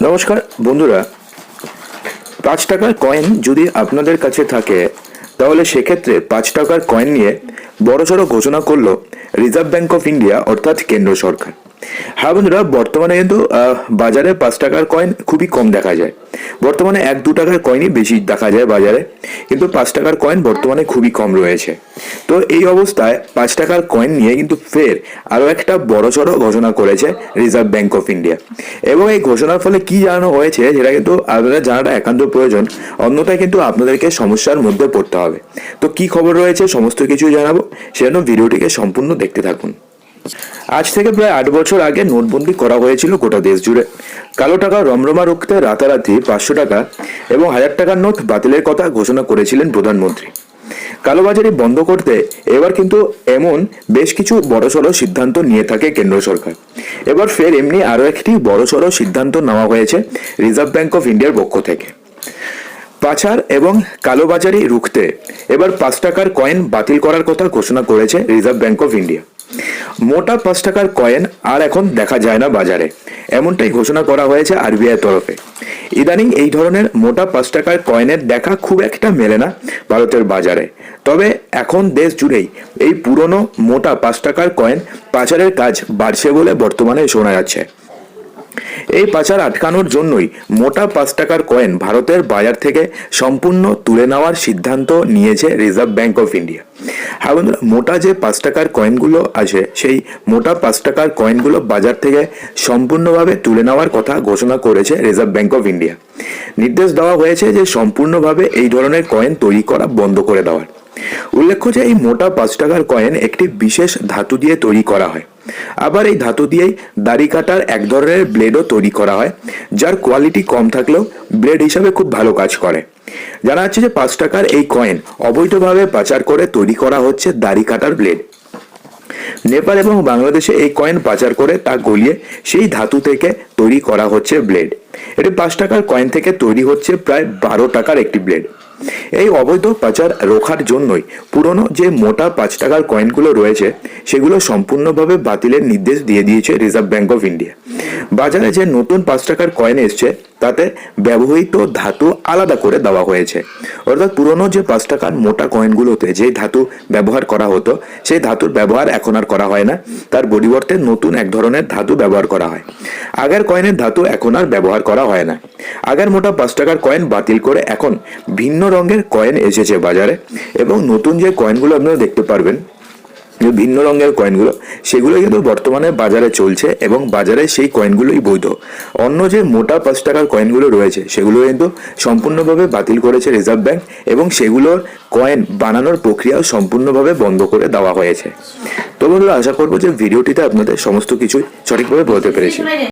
নমস্কার, বন্ধুরা। পাঁচ টাকার কয়েন যদি আপনাদের কাছে থাকে, তাহলে সেক্ষেত্রে পাঁচ টাকার কয়েন নিয়ে বড়সড় ঘোষণা করল রিজার্ভ ব্যাঙ্ক অফ ইন্ডিয়া অর্থাৎ কেন্দ্র সরকার। হ্যাঁ বন্ধুরা, বর্তমানে কিন্তু বাজারে পাঁচ টাকার কয়েন খুবই কম দেখা যায়। বর্তমানে এক দু টাকার কয়েনই বেশি দেখা যায় বাজারে। কিন্তু পাঁচ টাকার কয়েন বর্তমানে খুবই কম রয়েছে। তো এই অবস্থায় পাঁচ টাকার কয়েন নিয়ে কিন্তু ফের আরও একটা বড়সড় ঘোষণা করেছে রিজার্ভ ব্যাঙ্ক অফ ইন্ডিয়া এবং এই ঘোষণার ফলে কি জানানো হয়েছে, সেটা কিন্তু আপনাদের জানাটা একান্ত প্রয়োজন। অন্যথায় কিন্তু আপনাদেরকে সমস্যার মধ্যে পড়তে হবে। তো কি খবর রয়েছে, সমস্ত কিছু জানাব। সেজন্য ভিডিওটিকে সম্পূর্ণ দেখতে থাকুন। আজ থেকে প্রায় আট বছর আগে নোটবন্দি করা হয়েছিল গোটা দেশ জুড়ে। কালো টাকা রমরমা রুখতে রাতারাতি পাঁচশো টাকা এবং হাজার টাকার নোট বাতিলের কথা ঘোষণা করেছিলেন প্রধানমন্ত্রী। কালোবাজারি বন্ধ করতে এবার কিন্তু এমন বেশ কিছু বড়সড় সিদ্ধান্ত নিয়ে থাকে কেন্দ্র সরকার। এবার ফের এমনি আরও একটি বড়সড় সিদ্ধান্ত নেওয়া হয়েছে রিজার্ভ ব্যাঙ্ক অফ ইন্ডিয়ার পক্ষ থেকে। পাচার এবং কালোবাজারি রুখতে এবার পাঁচ টাকার কয়েন বাতিল করার কথা ঘোষণা করেছে রিজার্ভ ব্যাঙ্ক অফ ইন্ডিয়া। মোটা পাঁচ টাকার কয়েন আর এখন দেখা যায় না বাজারে। এমনটাই ঘোষণা করা হয়েছে আরবিআই তরফে। ইদানিং এই ধরনের মোটা পাঁচ টাকার কয়েনের দেখা খুব একটা মেলে না ভারতের বাজারে। তবে এখন দেশ জুড়েই এই পুরনো মোটা পাঁচ টাকার কয়েন পাচারের কাজ বাড়ছে বলে বর্তমানে শোনা যাচ্ছে। এই পাচার আটকানোর জন্যই মোটা পাঁচ টাকার কয়েন ভারতের বাজার থেকে সম্পূর্ণ তুলে নেওয়ার সিদ্ধান্ত নিয়েছে রিজার্ভ ব্যাংক অফ ইন্ডিয়া। হ্যাঁ বন্ধুরা, মোটা যে পাঁচ টাকার কয়েনগুলো আছে, সেই মোটা পাঁচ টাকার কয়েনগুলো বাজার থেকে সম্পূর্ণভাবে তুলে নেওয়ার কথা ঘোষণা করেছে রিজার্ভ ব্যাঙ্ক অফ ইন্ডিয়া নির্দেশ দেওয়া হয়েছে যে সম্পূর্ণভাবে এই ধরনের কয়েন তৈরি করা বন্ধ করে দেওয়ার। উল্লেখ্য যে এই মোটা পাঁচ টাকার কয়েন একটি বিশেষ ধাতু দিয়ে তৈরি করা হয়। আবার এই ধাতু দিয়েই দাড়ি কাটার এক ধরনের ব্লেডও তৈরি করা হয়, যার কোয়ালিটি কম থাকলেও ব্লেড হিসাবে খুব ভালো কাজ করে। জানা যাচ্ছে যে পাঁচ টাকার এই কয়েন অবৈধভাবে পাচার করে তৈরি করা হচ্ছে দাড়ি কাটার ব্লেড নেপাল এবং বাংলাদেশে এই কয়েন পাচার করে তা গলিয়ে সেই ধাতু থেকে তৈরি করা হচ্ছে ব্লেড এটি পাঁচ টাকার কয়েন থেকে তৈরি হচ্ছে প্রায় বারো টাকার একটি ব্লেড এই অবৈধ পাচার রোখার জন্যই পুরনো যে মোটা পাঁচ টাকার কয়েনগুলো রয়েছে, সেগুলো সম্পূর্ণভাবে বাতিলের নির্দেশ দিয়ে দিয়েছে রিজার্ভ ব্যাঙ্ক অফ ইন্ডিয়া বাজারে যে নতুন পাঁচ টাকার কয়েন এসছে, তাতে ব্যবহৃত ধাতু আলাদা করে দেওয়া হয়েছে। অর্থাৎ পুরনো যে পাঁচ টাকার মোটা কয়েনগুলোতে যে ধাতু ব্যবহার করা হতো, সেই ধাতুর ব্যবহার এখন আর করা হয় না। তার পরিবর্তে নতুন এক ধরনের ধাতু ব্যবহার করা হয়। আগের কয়েনের ধাতু এখন আর ব্যবহার করা হয় না। আগের মোটা পাঁচ টাকার কয়েন বাতিল করে এখন ভিন্ন রঙের কয়েন এসেছে বাজারে। এবং নতুন যে কয়েনগুলো আপনারা দেখতে পারবেন ভিন্ন রঙের কয়েনগুলো সেগুলো কিন্তু বর্তমানে বাজারে চলছে এবং বাজারে সেই কয়েনগুলোই বৈধ। অন্য যে মোটা পাঁচ টাকার কয়েনগুলো রয়েছে, সেগুলো কিন্তু সম্পূর্ণভাবে বাতিল করেছে রিজার্ভ ব্যাংক এবং সেগুলোর কয়েন বানানোর প্রক্রিয়াও সম্পূর্ণভাবে বন্ধ করে দেওয়া হয়েছে। তো বন্ধুরা, আশা করব যে ভিডিওটিতে আপনাদের সমস্ত কিছুই সঠিকভাবে বলতে পেরেছি।